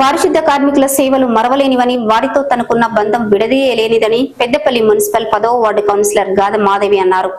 పారిశుద్ధ కార్మికుల సేవలు మరవలేనివని వారితో తనకున్న బంధం విడదీయలేనిదని పెద్దపల్లి మున్సిపల్ పదవ వార్డు కౌన్సిలర్ గాద మాధవి అన్నారు.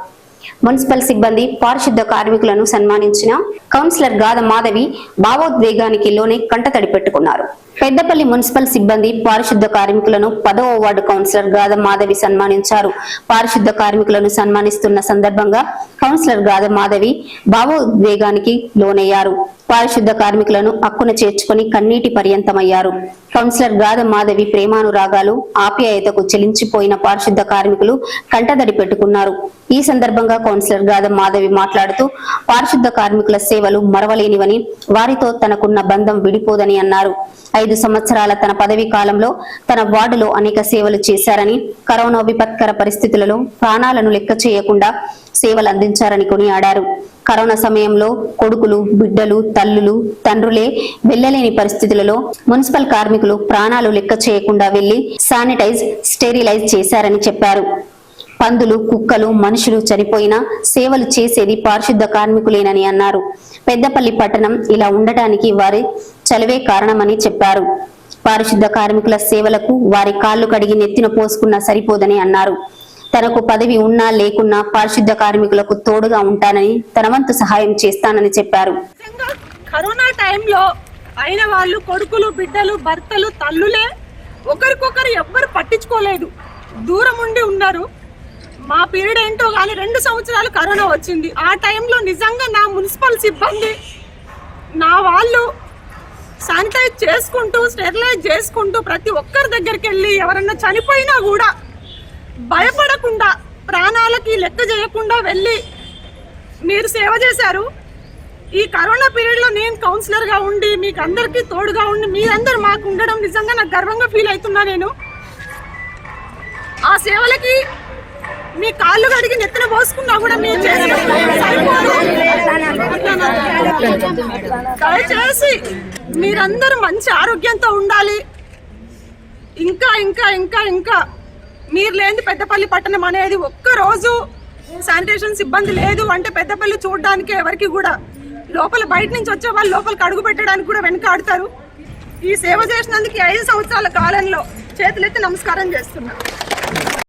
మున్సిపల్ సిబ్బంది పారిశుద్ధ కార్మికులను సన్మానించిన కౌన్సిలర్ గాద మాధవి భావోద్వేగానికి లోనే కంటతడి పెట్టుకున్నారు. పెద్దపల్లి మున్సిపల్ సిబ్బంది పారిశుద్ధ కార్మికులను పదవ వార్డు కౌన్సిలర్ గాద మాధవి సన్మానించారు. పారిశుద్ధ కార్మికులను సన్మానిస్తున్న సందర్భంగా కౌన్సిలర్ గాద మాధవి భావోద్వేగానికి లోనయ్యారు. పారిశుద్ధ కార్మికులను అక్కున చేర్చుకుని కన్నీటి పర్యంతమయ్యారు. కౌన్సిలర్ గాద మాధవి ప్రేమానురాగాలు ఆప్యాయతకు చెలించిపోయిన పారిశుద్ధ కార్మికులు కంటదడి పెట్టుకున్నారు. ఈ సందర్భంగా కౌన్సిలర్ గాద మాధవి మాట్లాడుతూ పారిశుద్ధ కార్మికుల సేవలు మరవలేనివని వారితో తనకున్న బంధం విడిపోదని అన్నారు. ఐదు సంవత్సరాల తన పదవీ కాలంలో తన వార్డులో అనేక సేవలు చేశారని కరోనా విపత్కర పరిస్థితులలో ప్రాణాలను లెక్క చేయకుండా సేవలు అందించారని కొనియాడారు. కరోనా సమయంలో కొడుకులు బిడ్డలు తల్లులు తండ్రులే వెళ్ళలేని పరిస్థితులలో మున్సిపల్ కార్మికులు ప్రాణాలు లెక్క చేయకుండా వెళ్ళి శానిటైజ్ స్టెరిలైజ్ చేశారని చెప్పారు. పందులు కుక్కలు మనుషులు చనిపోయినా సేవలు చేసేది పారిశుద్ధ కార్మికులేనని అన్నారు. పెద్దపల్లి పట్టణం ఇలా ఉండటానికి వారి చలవే కారణమని చెప్పారు. పారిశుద్ధ కార్మికుల సేవలకు వారి కాళ్ళు కడిగి నెత్తిన పోసుకున్నా సరిపోదని అన్నారు. తనకు పదవి ఉన్నా లేకున్నా పారిశుద్ధ కార్మికులకు తోడుగా ఉంటానని తన వంతు సహాయం చేస్తానని చెప్పారు. కరోనా టైంలో అయిన వాళ్ళు కొడుకులు బిడ్డలు భర్తలు తల్లులే ఒకరికొకరు ఎవ్వరు పట్టించుకోలేదు. దూరం ఉండి ఉన్నారు. మా పీరియడ్ ఏంటో కానీ రెండు సంవత్సరాలు కరోనా వచ్చింది. ఆ టైంలో నిజంగా నా మున్సిపల్ సిబ్బంది నా వాళ్ళు శానిటైజ్ చేసుకుంటూ స్టెరిలైజ్ చేసుకుంటూ ప్రతి ఒక్కరి దగ్గరికి వెళ్ళి ఎవరన్నా చనిపోయినా కూడా భయపడకుండా ప్రాణాలకి లెక్క చేయకుండా వెళ్ళి మీరు సేవ చేశారు. ఈ కరోనా పీరియడ్లో నేను కౌన్సిలర్గా ఉండి మీకు అందరికీ తోడుగా ఉండి మీరందరూ మాకు ఉండడం నిజంగా నాకు గర్వంగా ఫీల్ అవుతున్నా నేను. ఆ సేవలకి మీ కాళ్ళు కడిగి నెత్తిన పోసుకున్నా కూడా మీరు చేసిన దయచేసి మీరందరూ మంచి ఆరోగ్యంతో ఉండాలి. ఇంకా ఇంకా ఇంకా ఇంకా మీరు లేని పెద్దపల్లి పట్టణం అనేది ఒక్క రోజు శానిటేషన్ సిబ్బంది లేదు అంటే పెద్దపల్లి చూడడానికి ఎవరికి కూడా లోపల బయట నుంచి వచ్చే వాళ్ళు లోపలికి అడుగు పెట్టడానికి కూడా వెనకాడతారు. ఈ సేవ చేసినందుకు ఐదు సంవత్సరాల కాలంలో చేతులెత్తి నమస్కారం చేస్తున్నా.